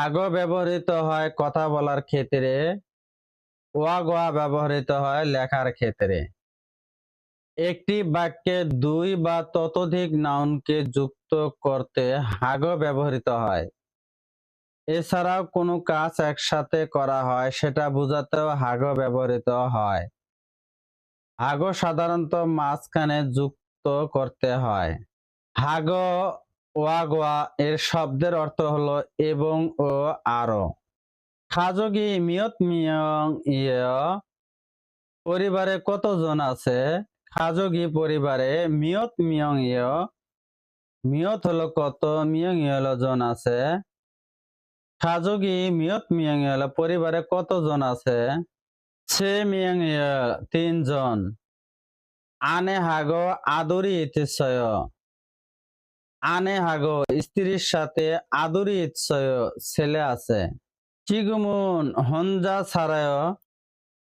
হাগ ব্যবহৃত হয় কথা বলার ক্ষেত্রে ওয়াগোয়া ব্যবহৃত হয় লেখার ক্ষেত্রে। একটি বাক্যে দুই বা ততোধিক নাউনকে যুক্ত করতে হাগ ব্যবহৃত হয়। এছাড়াও কোনো কাজ একসাথে করা হয়, সেটা বোঝাতেও হাগো ব্যবহৃত হয়। হাগ সাধারণত মাঝখানে যুক্ত করতে হয়। হাগ ওয়াগোয়া এর শব্দের অর্থ হলো এবং ও আরও। খাজগি মিয়ত মিয়ং ইয় পরিবারে কতজন আছে? খাজগি পরিবারে মিয়ত মিয়ং ইয়। মিয়ত হলো কত? মিয়ং জন আছে। খাজগি মিয়ত মিয়ং হলো পরিবারে কতজন আছে? ছে মিয়ং তিনজন। আনে হাগ আদরি ইতিশয় আনে হাগ, স্ত্রীর সাথে আদরি ইচ্ছয় ছেলে আছে। চিগুমুন হঞ্জা ছাড়ায়,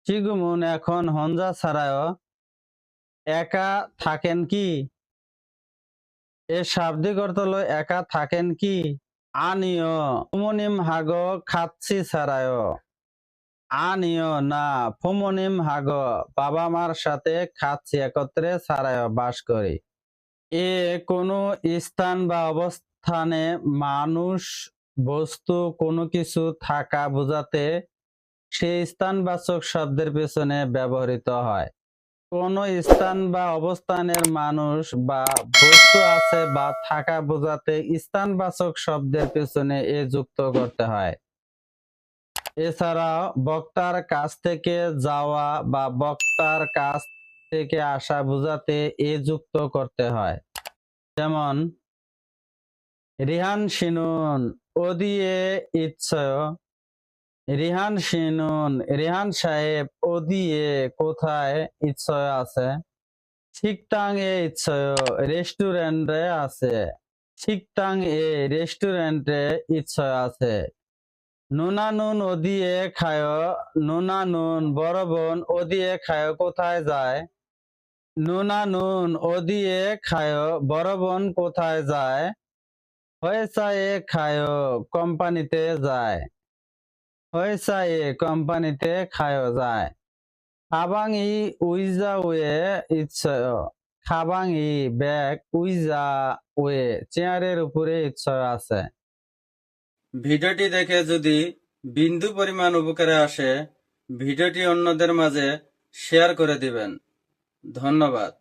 চিগুমুন এখন হঞ্জা ছাড়ায়, একা থাকেন কি? এর শাব্দিক অর্থ হলো একা থাকেন কি? আনিও, ফুমনিম হাগ খাচ্ছি ছাড়ায়। আনিও না, ফুমনিম হাগ বাবা মার সাথে খাচ্ছি, একত্রে ছাড়ায়, বাস করি। এ কোনো স্থান বা অবস্থানে মানুষ বস্তু কোনো কিছু থাকা বোঝাতে সেই স্থানবাচক শব্দের পেছনে ব্যবহৃত হয়। কোন স্থান বা অবস্থানের মানুষ বা বস্তু আছে বা থাকা বোঝাতে স্থানবাচক শব্দের পেছনে এ যুক্ত করতে হয়। এছাড়াও বক্তার কাছ থেকে যাওয়া বা বক্তার কাছ থেকে আসা বোঝাতে এ যুক্ত করতে হয়। যেমন, রিহান শিনুন ওদিয়ে ইচ্ছয়। রিহান শিনুন রিহান সাহেব ওদিয়ে কোথায় ইচ্ছয় আছে? শিকটাং এ ইচ্ছয় রেস্টুরেন্টে আছে। শিকটাং এ রেস্টুরেন্টে ইচ্ছয় আছে। নুনা নুন ওদিয়ে খায়। নুনা নুন, বড় বোন ওদিয়ে খায়, কোথায় যায়? নুনা নুন ওদিয়ে খায়। বড় বোন কোথায় যায়? হয়েছায়ে খায়, কোম্পানিতে যায়। হয়েছায়ে কোম্পানিতে খায় যায়। খাবাং ই উইজা ওয়ে ইচ্ছয়। খাবাং ই ব্যাগ উইজা ওয়ে চেয়ারের উপরে ইচ্ছয় আছে। ভিডিওটি দেখে যদি বিন্দু পরিমাণ উপকারে আসে, ভিডিওটি অন্যদের মাঝে শেয়ার করে দিবেন। ধন্যবাদ